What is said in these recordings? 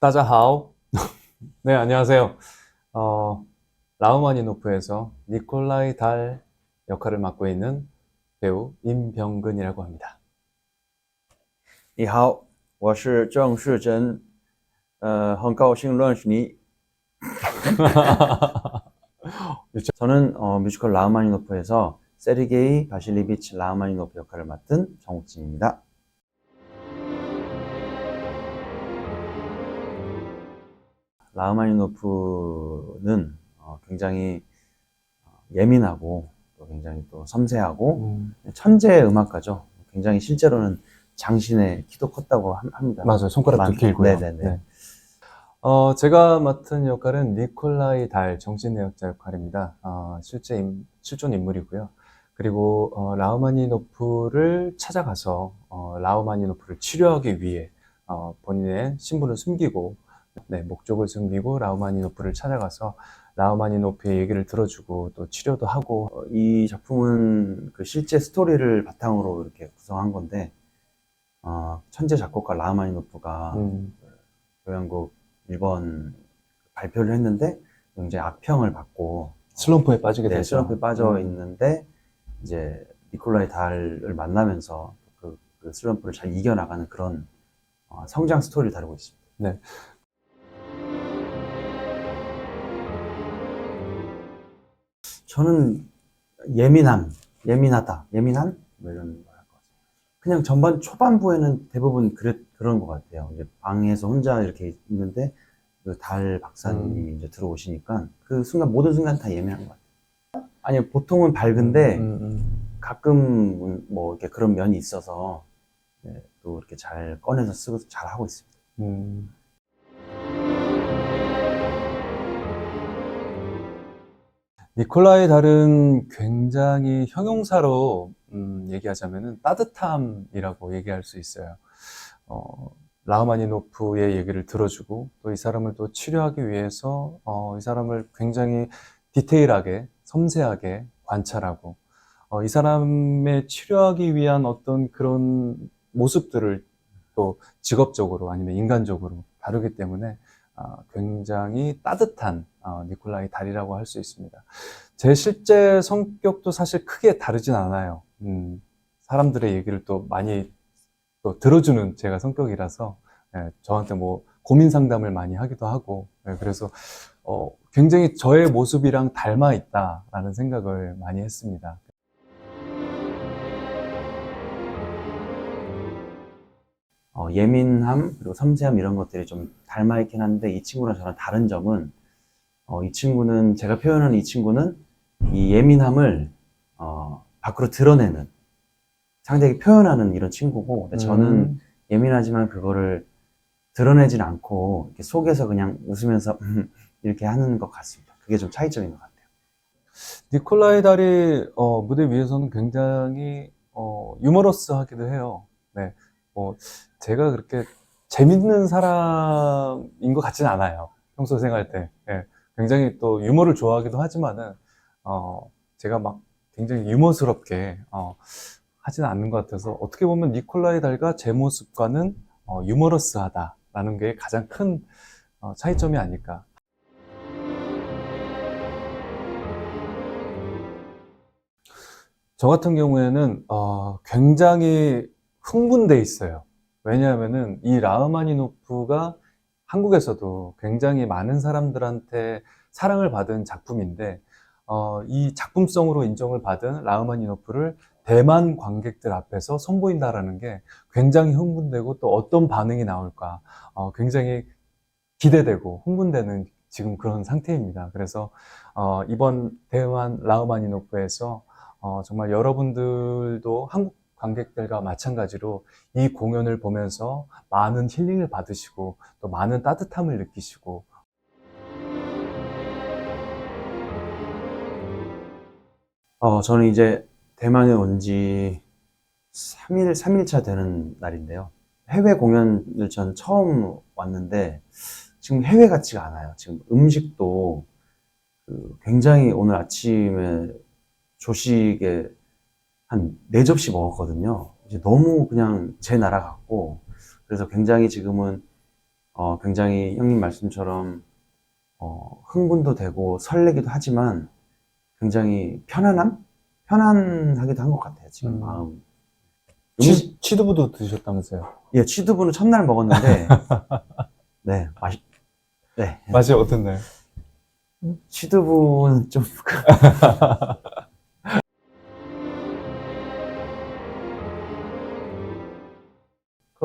따자하오. 네, 안녕하세요. 어, 라우마니노프에서 니콜라이 달 역할을 맡고 있는 배우 임병근이라고 합니다. 你好，我是郑世珍，呃，很高兴认识你。 저는 어, 뮤지컬 라흐마니노프에서 세르게이 바실리비치 라흐마니노프 역할을 맡은 정욱진입니다. 라흐마니노프는 어, 굉장히 어, 예민하고 또 굉장히 또 섬세하고 음, 천재 음악가죠. 굉장히 실제로는 장신의 키도 컸다고 함- 합니다. 맞아요. 손가락도 많- 길고요. 네네네. 네. 어, 제가 맡은 역할은 니콜라이 달 정신내역자 역할입니다. 어, 실제 인, 실존 인물이고요. 그리고 어, 라우마니노프를 찾아가서 어, 라우마니노프를 치료하기 위해 어, 본인의 신분을 숨기고 네, 목적을 숨기고 라우마니노프를 찾아가서 라우마니노프의 얘기를 들어주고 또 치료도 하고 어, 이 작품은 그 실제 스토리를 바탕으로 이렇게 구성한 건데 어, 천재 작곡가 라흐마니노프가 음, 교향곡 1번 발표를 했는데 굉장히 악평을 받고 슬럼프에 빠지게 네, 되죠. 슬럼프에 빠져 음. 있는데 이제 니콜라이 달을 만나면서 그, 그 슬럼프를 잘 이겨나가는 그런 어, 성장 스토리를 다루고 있습니다. 저는 예민함, 예민하다, 예민한 뭐 이런 걸할것 같아요. 그냥 전반 초반부에는 대부분 그랬, 그런 것 같아요. 이제 방에서 혼자 이렇게 있는데 그 달 박사님이 이제 들어오시니까 그 순간 모든 순간 다 예민한 것 같아요. 아니 보통은 밝은데 음, 음. 가끔 뭐 이렇게 그런 면이 있어서 네, 또 이렇게 잘 꺼내서 쓰고 잘 하고 있습니다. 음. 니콜라의 달은 굉장히 형용사로 음, 얘기하자면은 따뜻함이라고 얘기할 수 있어요. 어, 라흐마니노프의 얘기를 들어주고 또 이 사람을 또 치료하기 위해서 어, 이 사람을 굉장히 디테일하게 섬세하게 관찰하고 어, 이 사람의 치료하기 위한 어떤 그런 모습들을 또 직업적으로 아니면 인간적으로 다루기 때문에 아, 굉장히 따뜻한 어, 니콜라이 달이라고 할 수 있습니다. 제 실제 성격도 사실 크게 다르진 않아요. 음, 사람들의 얘기를 또 많이 또 들어주는 제가 성격이라서 예, 저한테 뭐 고민 상담을 많이 하기도 하고 예, 그래서 어, 굉장히 저의 모습이랑 닮아 있다라는 생각을 많이 했습니다. 어, 예민함 그리고 섬세함 이런 것들이 좀 닮아 있긴 한데 이 친구랑 저랑 다른 점은 어, 이 친구는 제가 표현하는 이 친구는 이 예민함을 어, 밖으로 드러내는 상대에게 표현하는 이런 친구고 근데 저는 음, 예민하지만 그거를 드러내진 않고 이렇게 속에서 그냥 웃으면서 음, 이렇게 하는 것 같습니다. 그게 좀 차이점인 것 같아요. 니콜라이 달이 어, 무대 위에서는 굉장히 어, 유머러스하기도 해요. 네, 뭐 제가 그렇게 재밌는 사람인 것 같진 않아요. 평소 생활 때. 예, 굉장히 또 유머를 좋아하기도 하지만은 어, 제가 막 굉장히 유머스럽게 어, 하지는 않는 것 같아서 어떻게 보면 니콜라이 달과 제 모습과는 어, 유머러스하다라는 게 가장 큰 어, 차이점이 아닐까. 저 같은 경우에는 어, 굉장히 흥분돼 있어요. 왜냐하면은 이 라흐마니노프가 한국에서도 굉장히 많은 사람들한테 사랑을 받은 작품인데 어, 이 작품성으로 인정을 받은 라흐마니노프를 대만 관객들 앞에서 선보인다라는 게 굉장히 흥분되고 또 어떤 반응이 나올까 어, 굉장히 기대되고 흥분되는 지금 그런 상태입니다. 그래서 어, 이번 대만 라흐마니노프에서 어, 정말 여러분들도 한국 관객들과 마찬가지로 이 공연을 보면서 많은 힐링을 받으시고 또 많은 따뜻함을 느끼시고 어, 저는 이제 대만에 온 지 3일, 3일차 되는 날인데요. 해외 공연을 전 처음 왔는데 지금 해외 같지가 않아요. 지금 음식도 그 굉장히 오늘 아침에 조식에 한 네 접시 먹었거든요. 이제 너무 그냥 제 나라 같고 그래서 굉장히 지금은 어, 굉장히 형님 말씀처럼 어, 흥분도 되고 설레기도 하지만 굉장히 편안함? 편안하기도 한 것 같아요, 지금 음. 마음. 취, 취두부도 드셨다면서요? 예, 취두부는 첫날 먹었는데, 네, 맛있, 네. 맛이 어땠나요? 취두부는 좀,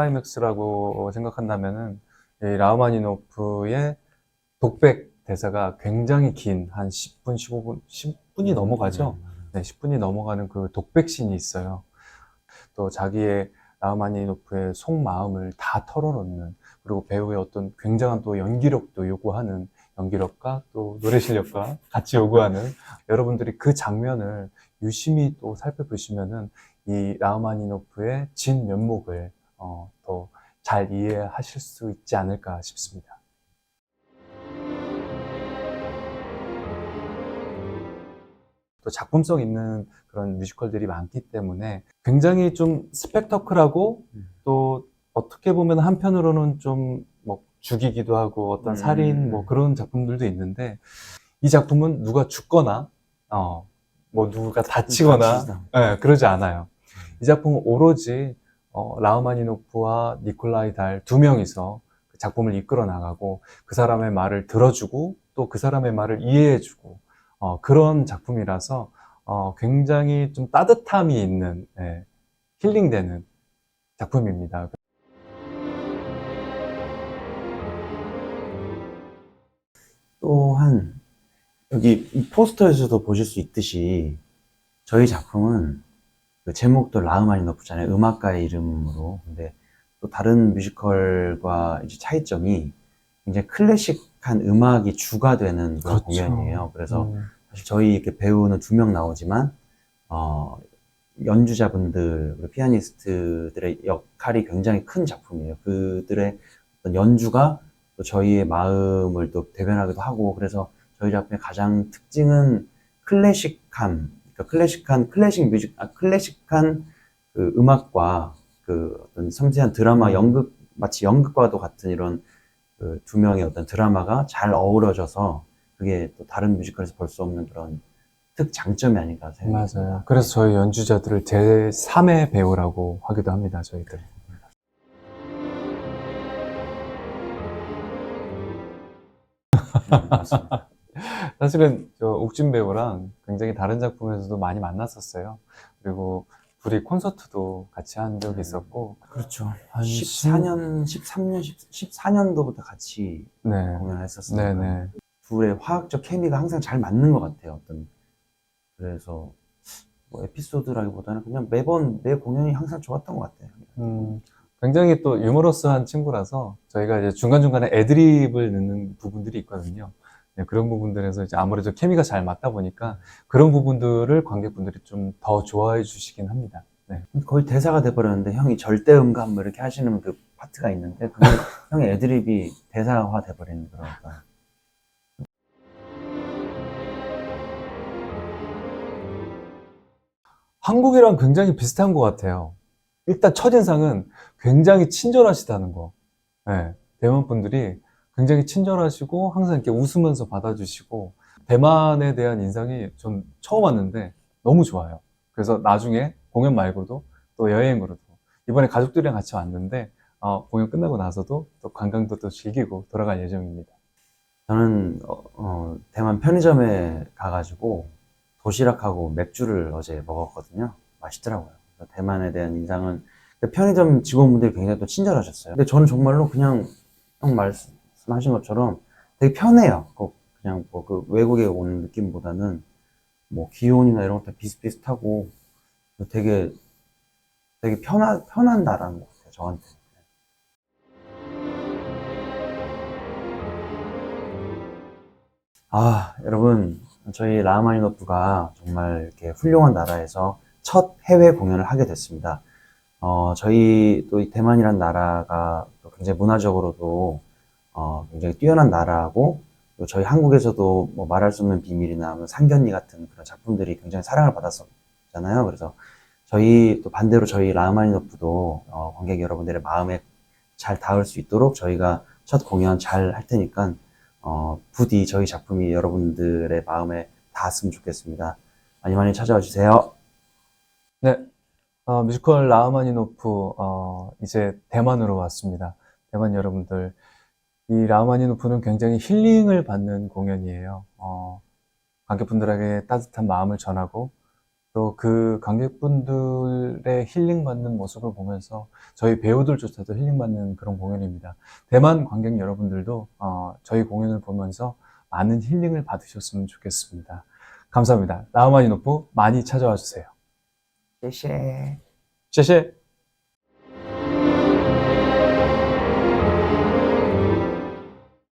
클라이맥스라고 생각한다면은 이 라흐마니노프의 독백 대사가 굉장히 긴 한 10분, 15분, 10분이 넘어가죠. 네, 10분이 넘어가는 그 독백신이 있어요. 또 자기의 라흐마니노프의 속마음을 다 털어놓는 그리고 배우의 어떤 굉장한 또 연기력도 요구하는 연기력과 또 노래 실력과 같이 요구하는 여러분들이 그 장면을 유심히 또 살펴보시면은 이 라흐마니노프의 진 면목을 어, 더 잘 이해하실 수 있지 않을까 싶습니다. 또 작품성 있는 그런 뮤지컬들이 많기 때문에 굉장히 좀 스펙터클하고 음. 또 어떻게 보면 한편으로는 좀 뭐 죽이기도 하고 어떤 음. 살인 뭐 그런 작품들도 있는데 이 작품은 누가 죽거나 어뭐 누가 다치거나 예, 그러지 않아요. 이 작품은 오로지 어, 라흐마니노프와 니콜라이 달 두 명이서 그 작품을 이끌어 나가고 그 사람의 말을 들어주고 또 그 사람의 말을 이해해주고 어, 그런 작품이라서 어, 굉장히 좀 따뜻함이 있는 예, 힐링되는 작품입니다. 또한, 여기 이 포스터에서도 보실 수 있듯이, 저희 작품은 그 제목도 라흐마니노프잖아요. 음악가의 이름으로. 근데 또 다른 뮤지컬과 이제 차이점이 굉장히 클래식한 음악이 주가 되는 그런 그렇죠. 공연이에요. 그래서 음, 사실 저희 이렇게 배우는 두 명 나오지만 어, 연주자분들 그리고 피아니스트들의 역할이 굉장히 큰 작품이에요. 그들의 어떤 연주가 또 저희의 마음을 또 대변하기도 하고 그래서 저희 작품의 가장 특징은 클래식함, 그러니까 클래식한 클래식 뮤직, 아, 클래식한 그 음악과 그 어떤 섬세한 드라마 연극 마치 연극과도 같은 이런 그 두 명의 어떤 드라마가 잘 어우러져서 그게 또 다른 뮤지컬에서 볼 수 없는 그런 특 장점이 아닌가 생각합니다. 맞아요. 그래서 저희 연주자들을 제3의 배우라고 하기도 합니다. 저희들. 음, 맞습니다. 사실은 저 옥진 배우랑 굉장히 다른 작품에서도 많이 만났었어요. 그리고 둘이 콘서트도 같이 한 적이 있었고, 그렇죠. 한 14년, 13년, 14년도부터 같이 네, 공연을 했었으니까 네네. 둘의 화학적 케미가 항상 잘 맞는 것 같아요. 어떤 그래서 뭐 에피소드라기보다는 그냥 매번 매 공연이 항상 좋았던 것 같아요. 음, 굉장히 또 유머러스한 친구라서 저희가 이제 중간중간에 애드립을 넣는 부분들이 있거든요. 네, 그런 부분들에서 이제 아무래도 케미가 잘 맞다 보니까 그런 부분들을 관객분들이 좀 더 좋아해 주시긴 합니다. 네. 거의 대사가 돼버렸는데 형이 절대 음감 뭐 이렇게 하시는 그 파트가 있는데 그게 형의 애드립이 대사화 돼버리는 그런 어떤 한국이랑 굉장히 비슷한 것 같아요. 일단 첫인상은 굉장히 친절하시다는 거. 네, 대만 분들이 굉장히 친절하시고 항상 이렇게 웃으면서 받아주시고 대만에 대한 인상이 전 처음 왔는데 너무 좋아요. 그래서 나중에 공연 말고도 또 여행으로도 이번에 가족들이랑 같이 왔는데 어, 공연 끝나고 나서도 또 관광도 또 즐기고 돌아갈 예정입니다. 저는 어, 어, 대만 편의점에 가가지고 도시락하고 맥주를 어제 먹었거든요. 맛있더라고요. 대만에 대한 인상은 근데 편의점 직원분들이 굉장히 또 친절하셨어요. 근데 저는 정말로 그냥 형 말씀 하신 것처럼 되게 편해요. 꼭 그냥 뭐 그 외국에 오는 느낌보다는 뭐 기온이나 이런 것도 비슷비슷하고 되게 되게 편한 편한 나라는 것 같아요. 저한테. 아, 여러분, 저희 라흐마니노프가 정말 이렇게 훌륭한 나라에서 첫 해외 공연을 하게 됐습니다. 어, 저희 또이 대만이란 나라가 또 굉장히 문화적으로도 어, 굉장히 뛰어난 나라고 또 저희 한국에서도 뭐 말할 수 없는 비밀이나 뭐 상견니 같은 그런 작품들이 굉장히 사랑을 받았었잖아요. 그래서 저희 또 반대로 저희 라흐마니노프도 어, 관객 여러분들의 마음에 잘 닿을 수 있도록 저희가 첫 공연 잘 할 테니까 어, 부디 저희 작품이 여러분들의 마음에 닿았으면 좋겠습니다. 많이 많이 찾아와 주세요. 네, 어, 뮤지컬 라흐마니노프 어, 이제 대만으로 왔습니다. 대만 여러분들, 이 라흐마니노프는 굉장히 힐링을 받는 공연이에요. 어, 관객분들에게 따뜻한 마음을 전하고 또 그 관객분들의 힐링 받는 모습을 보면서 저희 배우들조차도 힐링 받는 그런 공연입니다. 대만 관객 여러분들도 어, 저희 공연을 보면서 많은 힐링을 받으셨으면 좋겠습니다. 감사합니다. 라흐마니노프 많이 찾아와 주세요. 谢谢。谢谢。